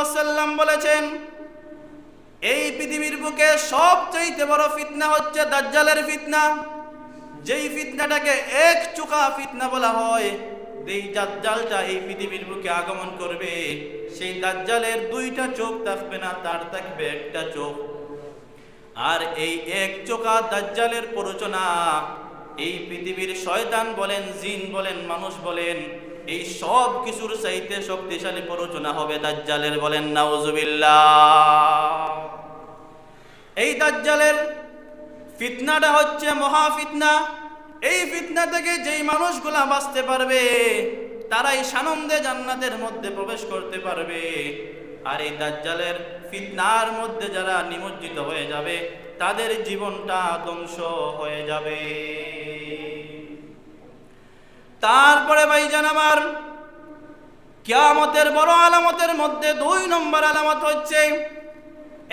ওয়াসাল্লাম বলেছেন, এই পৃথিবীর বুকে সবচাইতে বড় ফিতনা হচ্ছে দাজ্জালের ফিতনা। যেই ফিতনাটাকে এক চুকা ফিতনা বলা হয় এই দাজ্জালটা এই পৃথিবীর বুকে আগমন করবে, সেই দাজ্জালের দুইটা চোখ থাকবে না, তার থাকবে একটা চোখ। আর এই এক চোখা দাজ্জালের প্ররোচনা, এই পৃথিবীর শয়তান বলেন, জিন বলেন, মানুষ বলেন এই সব কিছুর চাইতে শক্তিশালী প্ররোচনা হবে দাজ্জালের বলেন, নাউজুবিল্লাহ। এই দাজ্জালের ফিতনাটা হচ্ছে মহা ফিতনা এই ফিতনা থেকে যেই মানুষগুলা বাঁচতে পারবে, তারাই সানন্দে জান্নাতের মধ্যে প্রবেশ করতে পারবে। আর এই দাজ্জালের ফিতনার মধ্যে যারা নিমজ্জিত হয়ে যাবে, তাদের জীবনটা ধ্বংস হয়ে যাবে। তারপরে ভাই ভাইজান আমার, কিয়ামতের বড় আলামতের মধ্যে দুই নম্বর আলামত হচ্ছে,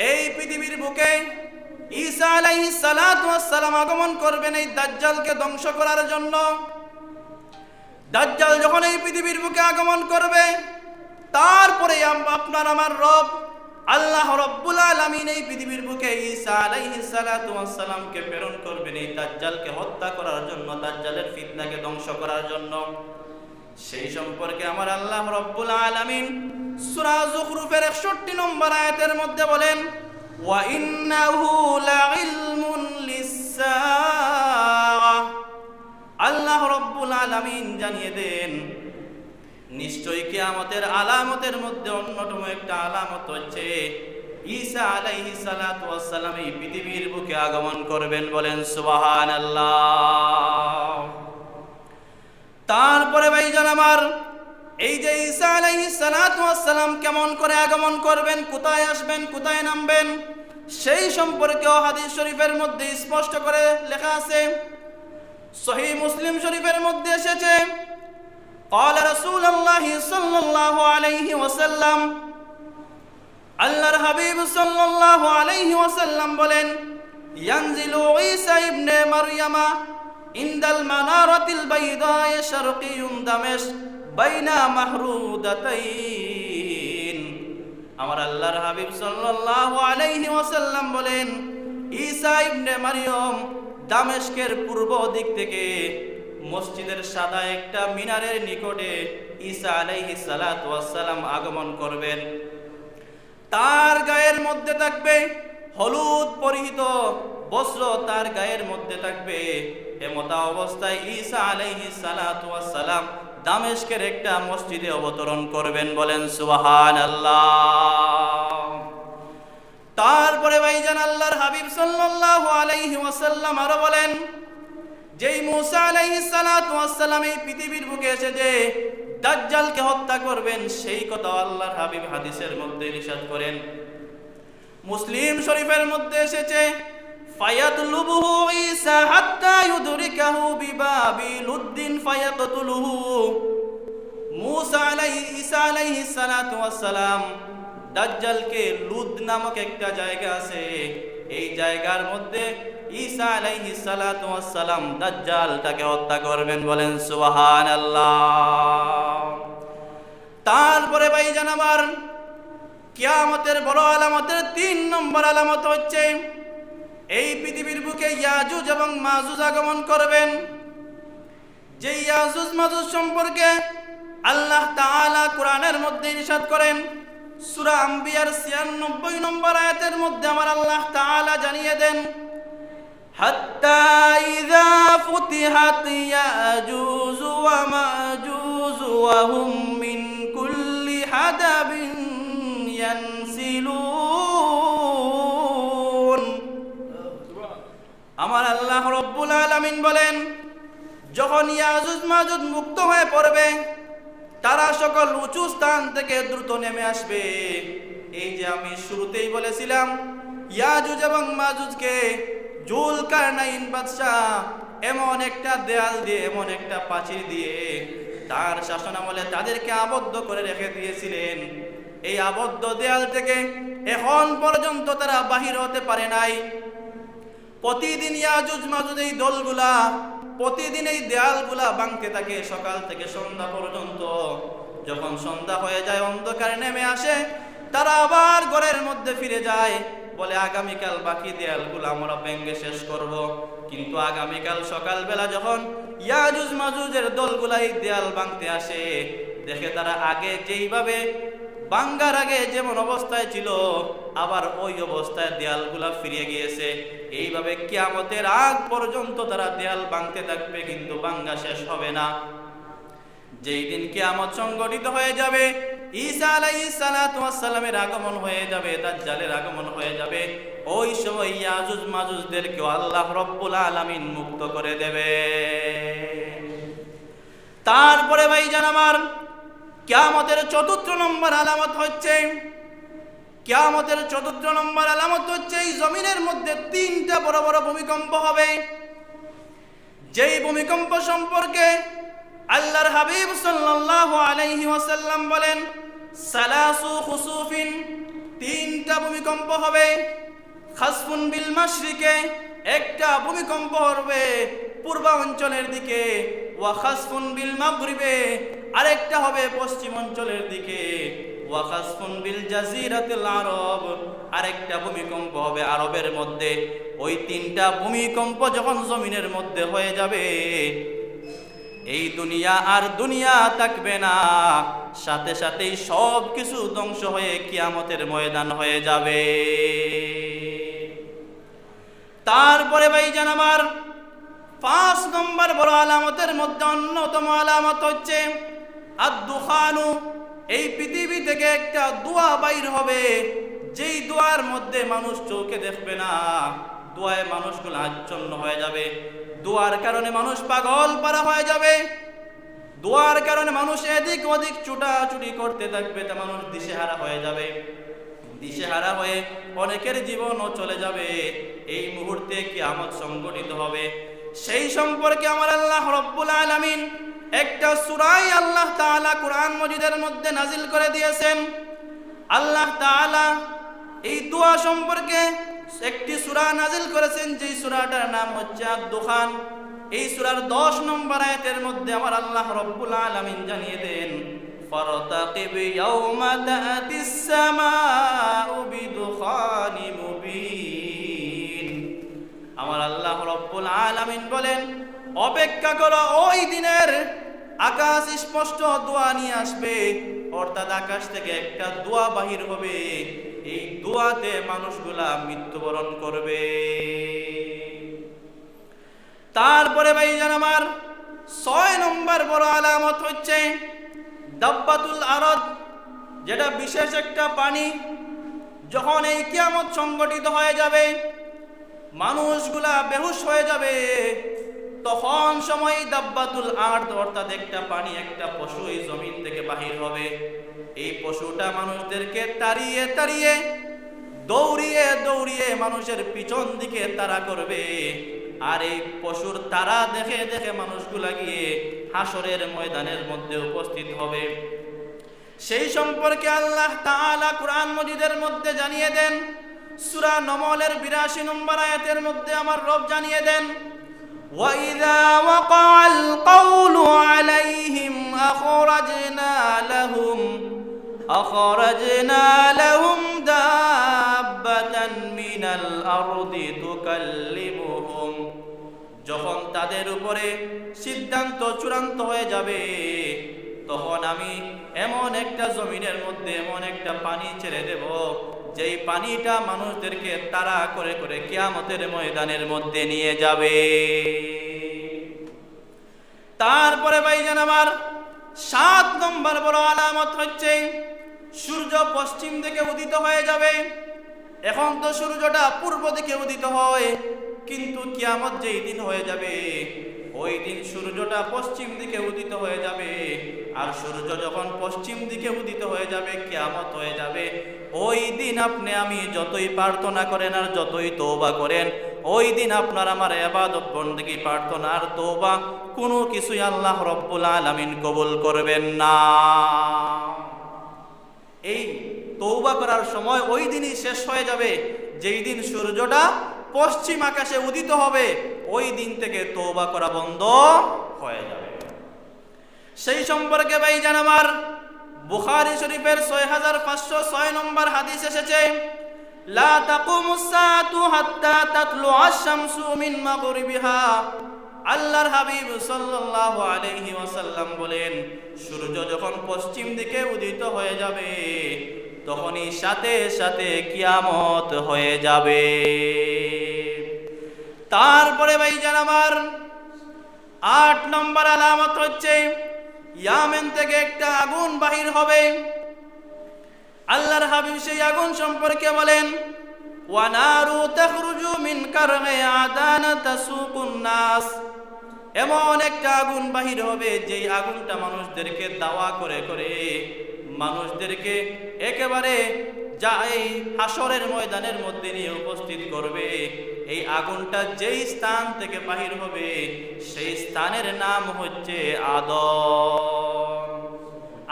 এই পৃথিবীর বুকে ঈসা ওয়াস সালাম আগমন করবেন এই দাজ্জালকে ধ্বংস করার জন্য। দাজ্জাল যখন এই পৃথিবীর বুকে আগমন করবে, তারপরে আপনার আমার রব আল্লাহ রব্বুল আলামিন এই পৃথিবীর বুকে ঈসা আলাইহিস সালাতু ওয়াস সালামকে প্রেরণ করবেন এই দাজ্জালকে হত্যা করার জন্য, দাজ্জালের ফিতনাকে ধ্বংস করার জন্য। সেই সম্পর্কে আমার আল্লাহ রব্বুল আলামিন সূরা যুখরুফের 61 নম্বর আয়াতের মধ্যে বলেন আল্লাহ রব্বুল আলামিন জানিয়ে দেন নিশ্চয়ই কিয়ামতের আলামতের মধ্যে অন্যতম একটা আলামত হচ্ছে, ঈসা আলাইহিস সালাতু ওয়াস সালাম এই পৃথিবীর বুকে আগমন করবেন বলেন, সুবহানাল্লাহ। তারপরে ভাইজান আমার, এই যে ঈসা আলাইহিস সালাতু ওয়াস সালাম কেমন করে আগমন করবেন, কোথায় আসবেন, কোথায় নামবেন, সেই সম্পর্কেও হাদিস শরীফের মধ্যে স্পষ্ট করে লেখা আছে। সহি মুসলিম শরীফের মধ্যে এসেছে قال رسول الله صلى الله عليه وسلم আল্লাহর হাবিব সাল্লাল্লাহু আলাইহি ওয়াসাল্লাম বলেন ইয়ানজিলু ঈসা ইবনে মারইয়ামা ইনদাল মানারাতিল বাইদা শারকিয়ুন দামেশ বাইনা মাহরুদাতাইন আমার আল্লাহর হাবিব সাল্লাল্লাহু আলাইহি ওয়াসাল্লাম বলেন ঈসা ইবনে মারইয়াম দামেশকের পূর্ব দিক থেকে মসজিদের সাদা একটা মিনারের নিকটে ঈসা আলাইহি সালাম আগমন করবেন। তার গায়ের মধ্যে থাকবে হলুদ পরিহিত বস্ত্র, তার গায়ের মধ্যে থাকবে এমতা অবস্থায় ঈসা আলাইহি সালাম দামেশকের একটা মসজিদে অবতরণ করবেন বলেন সুবহানাল্লাহ। তারপরে ভাইজান আল্লাহর হাবিব সাল্লাল্লাহু আলাইহি ওয়াসাল্লাম আরও বলেন যেই মুসা ওয়াস এই পৃথিবীর বুকে এসে যে দাজ্জালকে হত্যা করবেন, সেই কথা আল্লাহর হাবিব হাদিসের মধ্যে ইরশাদ করেন। মুসলিম শরীফের মধ্যে এসেছে আলাইহি দাজ্জালকে লুদ নামক একটা জায়গা আছে এই জায়গার মধ্যে ঈসা ওয়াস সালাম দাজ্জালটাকে হত্যা করবেন, বলেন সুবহানাল্লাহ। তারপরে ভাইজান আমার, কিয়ামতের বড় আলামতের তিন নম্বর আলামত হচ্ছে, এই পৃথিবীর বুকে ইয়াজুজ এবং মাজুজ আগমন করবেন। যে ইয়াজুজ মাজুজ সম্পর্কে আল্লাহ তাআলা কোরআনের মধ্যে ইরশাদ করেন সূরা আম্বিয়ার 96 নম্বর আয়াতের মধ্যে আমার আল্লাহ তাআলা জানিয়ে দেন ফুতিহাত ইয়াজুজ ওয়া মাজুজ ওয়া হুম মিন কুল্লি হাদাবিন ইয়ানসিলুন। আমার আল্লাহ রব্বুল আলামিন বলেন, যখন ইয়াজুজ মাজুজ মুক্ত হয়ে পড়বে তারা সকল উঁচু স্থান থেকে দ্রুত নেমে আসবে। এই যে আমি শুরুতেই বলেছিলাম, ইয়াজুজ এবং মাজুজকে জুল কারনাইন বাদশাহ এমন একটা দেয়াল দিয়ে, এমন একটা প্রাচীর দিয়ে তার শাসনামলে তাদেরকে আবদ্ধ করে রেখে দিয়েছিলেন। এই আবদ্ধ দেয়াল থেকে এখন পর্যন্ত তারা বাহির হতে পারে নাই। প্রতিদিন ইয়াজুজ মাজুজ এই দলগুলা প্রতিদিন এই দেয়ালগুলা ভাঙতে থাকে সকাল থেকে সন্ধ্যা পর্যন্ত। যখন সন্ধ্যা হয়ে যায়, অন্ধকার নেমে আসে, তারা আবার ঘরের মধ্যে ফিরে যায়। বলে, আগামীকাল বাকি দেয়ালগুলো আমরা ভেঙ্গে শেষ করব। কিন্তু আগামীকাল সকালবেলা যখন ইয়াজুজ মাজুজের দলগুলা এই দেয়াল ভাঙতে আসে, দেখে তারা আগে যেইভাবে বাঙ্গার আগে যেমন অবস্থায় ছিল, আবার ওই অবস্থায় দেয়ালগুলা ফিরে গিয়েছে। এইভাবে কিয়ামতের আগ পর্যন্ত তারা দেয়াল ভাঙতে থাকবে, কিন্তু বাঙ্গা শেষ হবে না। যেই দিন কিয়ামত সংগঠিত হয়ে যাবে, ঈসা সালামের আগমন হয়ে যাবে, দাজ্জালের আগমন হয়ে যাবে। ওই সময় ইয়াজুজ মাজুজদেরকে আল্লাহ রব্বুল আলামিন মুক্ত করে দেবে। তারপরে ভাইজান আমার কিয়ামতের চতুর্থ নম্বর আলামত হচ্ছে, কিয়ামতের চতুর্থ নম্বর আলামত হচ্ছে, এই জমিনের মধ্যে তিনটা বড় বড় ভূমিকম্প হবে। যেই ভূমিকম্প সম্পর্কে আল্লাহর হাবিব সাল্লাল্লাহু আলাইহি ওয়াসাল্লাম বলেন, সালাসু খুসুফিন, তিনটা ভূমিকম্প হবে। খাসফুন বিল মাশরিকে, একটা ভূমিকম্প হবে পূর্বাঞ্চলের দিকে, ওয়া খাসফুন বিল মাগরিবে আরেকটা হবে পশ্চিম অঞ্চলের দিকে। ওয়া খাসফুন বিল জাজিরাতিল আরব। আরেকটা ভূমিকম্প হবে আরবের মধ্যে। ওই তিনটা ভূমিকম্প যখন জমিনের মধ্যে হয়ে যাবে, এই দুনিয়া আর দুনিয়া থাকবে না। সাথে সাথেই সব কিছু ধ্বংস হয়ে কিয়ামতের ময়দান হয়ে যাবে। তারপরে ভাই জান আমার, পাঁচ নম্বর বড় আলামতের মধ্যে অন্যতম আলামত হচ্ছে আর দুখানু এই পৃথিবী থেকে একটা দোয়া বাইর হবে, যেই দোয়ার মধ্যে মানুষ চোখে দেখবে না। দোয়ায় মানুষগুলো আচ্ছন্ন হয়ে যাবে। দোয়ার কারণে মানুষ পাগল পারা হয়ে যাবে। দোয়ার কারণে মানুষ এদিক ওদিক চুটাচুটি করতে থাকবে, তা মানুষ দিশেহারা হয়ে যাবে। দিশেহারা হয়ে অনেকের জীবনও চলে যাবে। এই মুহূর্তে কি আমত সংগঠিত হবে। সেই সম্পর্কে আমার আল্লাহ রব্বুল আলামিন একটা সুরাই আল্লাহ তাআলা কোরআন মজিদের মধ্যে নাজিল করে দিয়েছেন। আল্লাহ তাআলা এই দোয়া সম্পর্কে একটি সূরা নাজিল করেছেন যে সূরাটার নাম হচ্ছে আদ-দুখান। এই সূরার 10 নম্বর আয়াতের মধ্যে আমার আল্লাহ রব্বুল আলামিন জানিয়ে দেন, ফারতাকিব ইয়াউমা তাআতিস সামাউ বিদুখানি মুবিন। আমার আল্লাহ রব্বুল আলামিন বলেন অপেক্ষা করো, ওই দিনের আকাশ স্পষ্ট দোয়া নিয়ে আসবে। অর্থাৎ আকাশ থেকে একটা দোয়া বাহির হবে। এই দোয়াতে মানুষগুলা মৃত্যুবরণ করবে। তারপরে ভাই জান আমার, ছয় নম্বর বড় আলামত হচ্ছে দাব্বাতুল আরদ, যেটা বিশেষ একটা পানি। যখন এই কিয়ামত সংগঠিত হয়ে যাবে, মানুষগুলা বেহুশ হয়ে যাবে। তখন সময় দাব্বাতুল আর্দ অর্থাৎ একটা পানি একটা পশু এই জমিন থেকে বাহির হবে। এই পশুটা মানুষদেরকে তাড়িয়ে তাড়িয়ে, দৌড়িয়ে দৌড়িয়ে মানুষের পিছন দিকে তারা করবে। আর এই পশুর তারা দেখে দেখে মানুষগুলা গিয়ে হাসরের ময়দানের মধ্যে উপস্থিত হবে। সেই সম্পর্কে আল্লাহ তাআলা কুরআন মজিদের মধ্যে জানিয়ে দেন, সূরা নমলের 82 নম্বর আয়াতের মধ্যে আমার রব জানিয়ে দেন وَإِذَا وَقَعَ الْقَوْلُ عَلَيْهِمْ أَخْرَجْنَا لَهُمْ أَخْرَجْنَا لَهُمْ دَابَّةً مِنَ الْأَرْضِ تُكَلِّمُهُمْ যখন তাদের উপরে সিদ্ধান্ত চূড়ান্ত হয়ে যাবে তখন আমি এমন একটা জমিনের মধ্যে এমন একটা পানি ছেড়ে দেব যেই পানিটা মানুষদেরকে তারা করে করে কিয়ামতের ময়দানের মধ্যে নিয়ে যাবে। তারপরে ভাইজান আমার সাত নম্বর বড় আলামত হচ্ছে, সূর্য পশ্চিম দিকে উদিত হয়ে যাবে। এখন তো সূর্যটা পূর্ব দিকে উদিত হয়, কিন্তু কিয়ামত যেই দিন হয়ে যাবে ওই দিন সূর্যটা পশ্চিম দিকে উদিত হয়ে যাবে। আর সূর্য যখন পশ্চিম দিকে উদিত হয়ে যাবে, কিয়ামত হয়ে যাবে। ওই দিন আপনি আমি যতই প্রার্থনা করেন আর যতই তৌবা করেন, ওই দিন আপনার আমার এবাদত বন্দেগী প্রার্থনা আর তৌবা কোনো কিছুই আল্লাহ রব্বুল আলামিন কবুল করবেন না। এই তৌবা করার সময় ওই দিনই শেষ হয়ে যাবে। যেই দিন সূর্যটা পশ্চিম আকাশে উদিত হবে ওই দিন থেকে তৌবা করা বন্ধ হয়ে যাবে। সেই সম্পর্কে ভাই জান আমার বুখারী শরীফের ছয় হাজার পাঁচশো ছয় নম্বর হাদিস এসেছে আল্লাহর বলেন, সূর্য যখন পশ্চিম দিকে উদিত হয়ে যাবে, তখনই সাথে সাথে কিয়ামত হয়ে যাবে। তারপরে ভাই ভাইজান আমার, আট নম্বর আলামত হচ্ছে, ইয়ামেন থেকে একটা আগুন বাহির হবে। আল্লাহর হাবিব সেই আগুন সম্পর্কে বলেন ওয়ানারু তাখরুজু মিন কারনে আদান তাসুকুন নাস। এমন একটা আগুন বাহির হবে, যেই আগুনটা মানুষদেরকে দাওয়া করে করে। মানুষদেরকে একেবারে যা এই হাসরের ময়দানের মধ্যে নিয়ে উপস্থিত করবে। এই আগুনটা যেই স্থান থেকে বাহির হবে, সেই স্থানের নাম হচ্ছে আদম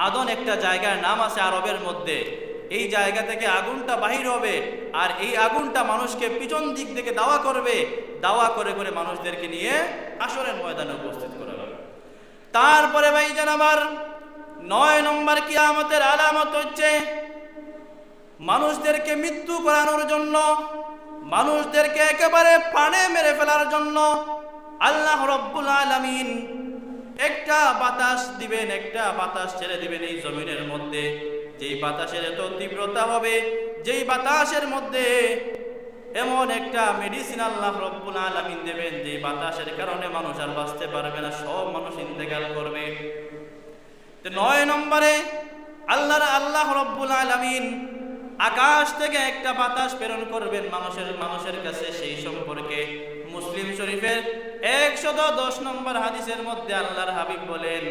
আদন একটা জায়গার নাম আছে আরবের মধ্যে। এই জায়গা থেকে আগুনটা বাহির হবে আর এই আগুনটা মানুষকে পিছন দিক থেকে দাওয়া করবে। দাওয়া করে করে মানুষদেরকে নিয়ে আসরের ময়দানে উপস্থিত করা হবে। তারপরে ভাই যেন আমার নয় নম্বর কিয়ামতের আলামত হচ্ছে, মানুষদেরকে মৃত্যু করানোর জন্য মানুষদেরকে একেবারে পানে মেরে ফেলার জন্য আল্লাহ রব্বুল আলামিন একটা বাতাস দিবেন, একটা বাতাস ছেড়ে দিবেন এই জমিনের মধ্যে। যেই বাতাসের এত তীব্রতা হবে, যেই বাতাসের মধ্যে এমন একটা মেডিসিন আল্লাহ রব্বুল আলামিন দেবেন যে বাতাসের কারণে মানুষ আর বাঁচতে পারবে না, সব মানুষ ইন্তেকাল করবে। নয় নম্বরে আল্লাহর আল্লাহ রব্বুল আলামিন আকাশ থেকে একটা বাতাস প্রেরণ করবেন মানুষের মানুষের কাছে সেই সম্পর্কে। মুসলিম শরীফের একশত দশ নম্বর হাদিসের মধ্যে আল্লাহর হাবিব বলেন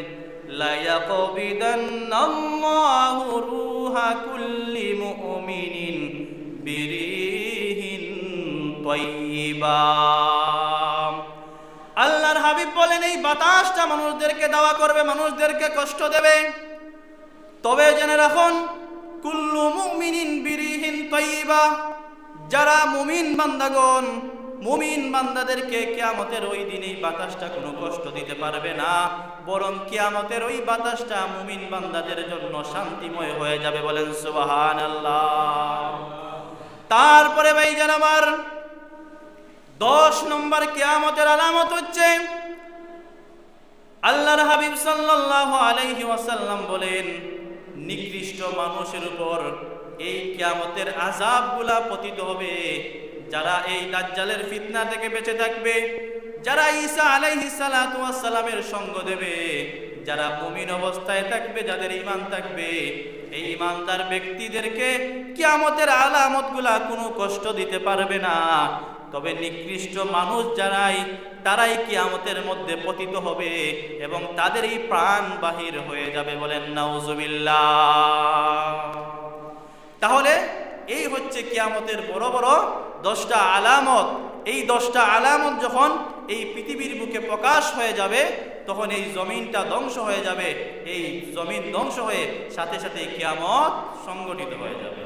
আল্লাহর হাবিব বলেন, এই বাতাসটা মানুষদেরকে দাওয়া করবে, মানুষদেরকে কষ্ট দেবে। তবে জেনে রাখুন, কুল্লু মুমিনিন বিরিহিন তৈবা যারা মুমিন বান্দাগণ, মুমিন বান্দাদেরকে কেয়ামতের ওই দিন এই বাতাসটা কোনো কষ্ট দিতে পারবে না, বরং কেয়ামতের ওই বাতাসটা মুমিন বান্দাদের জন্য শান্তিময় হয়ে যাবে বলেন সুবাহান আল্লাহ তারপরে ভাই যেন আমার দশ নম্বর কেয়ামতের আলামত হচ্ছে, আল্লাহর হাবিব সাল্লাল্লাহু আলাইহি ওয়াসাল্লাম বলেন, নিকৃষ্ট মানুষের উপর এই কিয়ামতের আযাবগুলা পতিত হবে। যারা এই দাজ্জালের ফিতনা থেকে বেঁচে থাকবে, যারা ঈসা ওয়াস সালামের সঙ্গ দেবে, যারা মুমিন অবস্থায় থাকবে, যাদের ঈমান থাকবে, এই ঈমানদার ব্যক্তিদেরকে কিয়ামতের আলামতগুলা কোনো কষ্ট দিতে পারবে না। তবে নিকৃষ্ট মানুষ যারাই, তারাই কিয়ামতের মধ্যে পতিত হবে এবং তাদেরই প্রাণ বাহির হয়ে যাবে বলেন, নাউজুবিল্লাহ। তাহলে এই হচ্ছে কিয়ামতের বড় বড় দশটা আলামত। এই দশটা আলামত যখন এই পৃথিবীর বুকে প্রকাশ হয়ে যাবে, তখন এই জমিনটা ধ্বংস হয়ে যাবে। এই জমিন ধ্বংস হয়ে সাথে সাথে কিয়ামত সংগঠিত হয়ে যাবে।